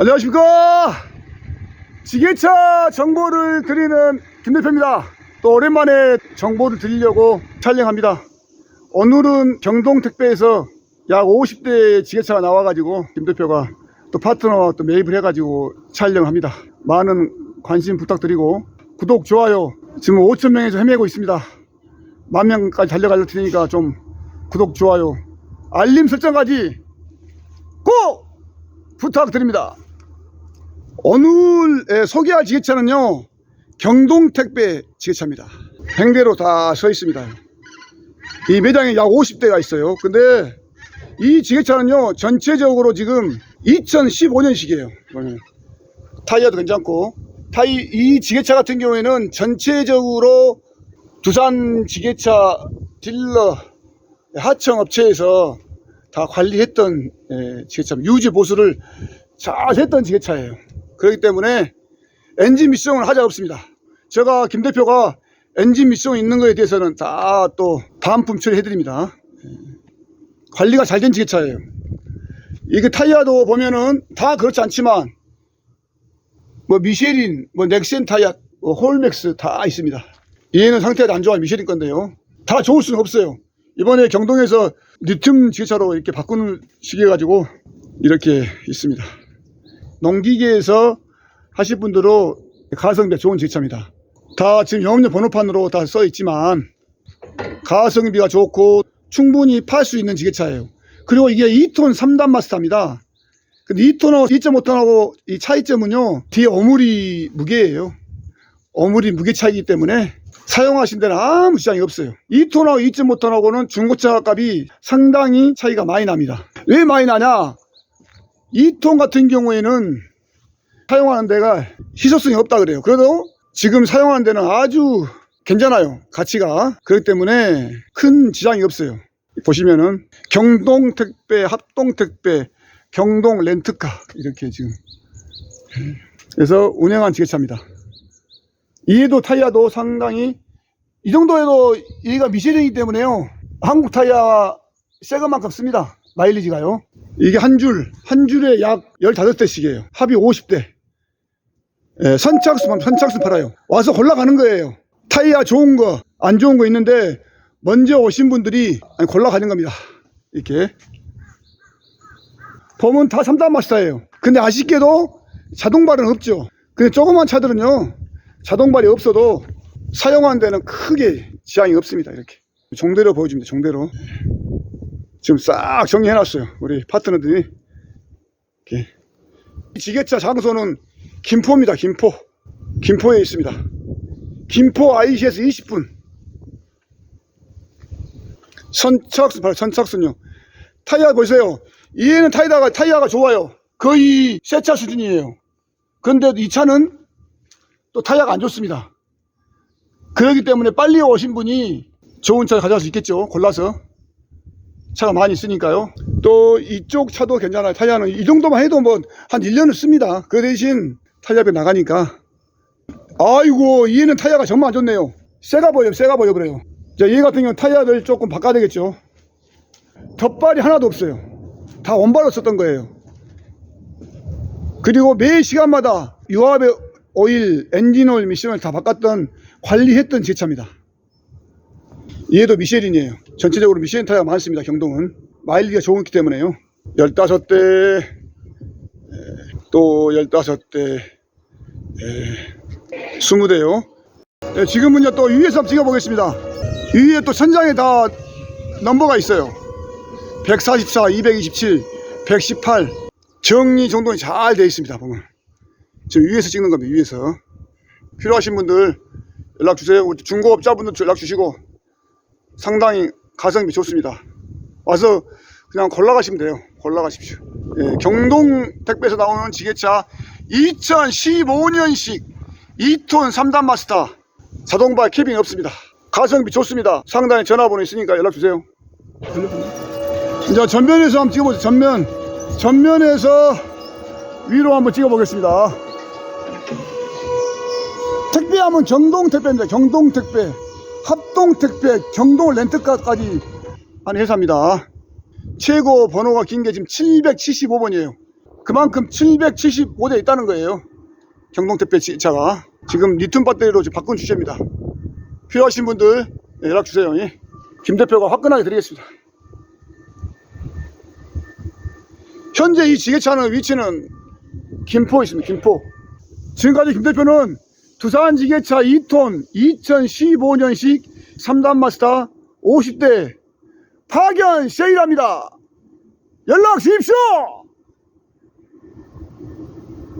안녕하십니까? 지게차 정보를 드리는 김대표입니다. 또 오랜만에 정보를 드리려고 촬영합니다. 오늘은 경동택배에서 약 50대의 지게차가 나와가지고 김대표가 또 파트너와 또 매입을 해가지고 촬영합니다. 많은 관심 부탁드리고 구독 좋아요 지금 5천명에서 헤매고 있습니다. 만 명까지 달려갈 테니까 좀 구독 좋아요 알림 설정까지 꼭 부탁드립니다. 오늘 소개할 지게차는요, 경동택배 지게차입니다. 행대로 다 서 있습니다. 이 매장에 약 50대가 있어요. 근데 이 지게차는요, 전체적으로 지금 2015년식이에요. 타이어도 괜찮고, 타이, 이 지게차 같은 경우에는 전체적으로 두산 지게차 딜러 하청 업체에서 다 관리했던 예, 지게차 유지 보수를 잘 했던 지게차예요. 그렇기 때문에 엔진 미션을 하자 없습니다. 제가 김 대표가 엔진 미션 있는 거에 대해서는 다또 반품 처리해드립니다. 예, 관리가 잘 된 지게차예요. 이게 타이어도 보면은 다 그렇지 않지만 뭐 미쉐린, 뭐 넥센 타이어, 뭐 홀맥스 다 있습니다. 얘는 상태가 안 좋아 미쉐린 건데요. 다 좋을 수는 없어요. 이번에 경동에서 리튬 지게차로 이렇게 바꾸는 시기 해 가지고 이렇게 있습니다. 농기계에서 하실 분들은 가성비가 좋은 지게차입니다. 다 지금 영업용 번호판으로 다 써 있지만 가성비가 좋고 충분히 팔 수 있는 지게차예요. 그리고 이게 2톤 3단 마스터입니다. 근데 2톤하고 2.5톤하고 이 차이점은요. 뒤에 어물이 무게예요. 어물이 무게 차이기 때문에 사용하신 데는 아무 지장이 없어요. 2톤하고 2.5톤하고는 중고차 값이 상당히 차이가 많이 납니다. 왜 많이 나냐? 2톤 같은 경우에는 사용하는 데가 희소성이 없다 그래요. 그래도 지금 사용하는 데는 아주 괜찮아요. 가치가. 그렇기 때문에 큰 지장이 없어요. 보시면은 경동 택배, 합동 택배, 경동 렌트카 이렇게 지금 그래서 운영한 지게차입니다. 이에도 타이어도 상당히 이 정도에도 얘가 미쉐린이기 때문에요. 한국 타이어 새 것만큼 씁니다. 마일리지가요. 이게 한 줄, 한 줄에 약 15대씩이에요. 합이 50대. 예, 선착순, 선착순 팔아요. 와서 골라가는 거예요. 타이어 좋은 거, 안 좋은 거 있는데, 먼저 오신 분들이 골라가는 겁니다. 이렇게. 보면 다 3단 마스터예요. 근데 아쉽게도 자동발은 없죠. 근데 조그만 차들은요, 자동발이 없어도 사용하는 데는 크게 지장이 없습니다. 이렇게. 종대로 보여줍니다. 종대로. 지금 싹 정리해놨어요. 우리 파트너들이. 이렇게. 지게차 장소는 김포입니다. 김포. 김포에 있습니다. 김포 IC에서 20분. 선착순, 바로 선착순요. 타이어 보세요. 얘는 타이어가, 타이어가 좋아요. 거의 새 차 수준이에요. 그런데 이 차는 또 타이어가 안 좋습니다. 그렇기 때문에 빨리 오신 분이 좋은 차 가져갈 수 있겠죠. 골라서. 차가 많이 있으니까요. 또 이쪽 차도 괜찮아요. 타이어는 이 정도만 해도 뭐 한 1년을 씁니다. 그 대신 타이어비 나가니까. 아이고, 얘는 타이어가 정말 안 좋네요. 새가 보여, 새가 보여버려요. 자, 얘 같은 경우는 타이어를 조금 바꿔야 되겠죠. 덧발이 하나도 없어요. 다 원발로 썼던 거예요. 그리고 매 시간마다 유압의 오일, 엔진 오일 미션을 다 바꿨던 관리했던 지차입니다. 얘도 미쉐린이에요. 전체적으로 미쉐린 타이어가 많습니다. 경동은 마일리가 좋기 때문에요. 15대 또 15대 20대요. 네, 지금은요 또 위에서 찍어보겠습니다. 위에 또 천장에 다 넘버가 있어요. 144, 227, 118 정리 정돈이 잘 되어 있습니다. 보면 지금 위에서 찍는 겁니다. 위에서 필요하신 분들 연락 주세요. 중고업자분들 연락 주시고 상당히 가성비 좋습니다. 와서 그냥 골라가시면 돼요. 골라가십시오. 예, 경동 택배에서 나오는 지게차 2015년식 2톤 3단 마스터 자동발 캐빈이 없습니다. 가성비 좋습니다. 상단에 전화번호 있으니까 연락 주세요. 이제 전면에서 한번 찍어보세요. 전면. 전면에서 위로 한번 찍어보겠습니다. 택배하면 경동 택배입니다. 경동 택배. 합동택배, 경동 렌트카까지 하는 회사입니다. 최고 번호가 긴 게 지금 775번이에요. 그만큼 775대 있다는 거예요. 경동택배 지게차가. 지금 리튬 배터리로 지금 바꾼 주제입니다. 필요하신 분들 연락 주세요. 예. 김 대표가 화끈하게 드리겠습니다. 현재 이 지게차는 위치는 김포에 있습니다. 김포. 지금까지 김 대표는 두산 지게차 2톤 2015년식 3단 마스터 50대 파견 세일합니다. 연락 주십시오!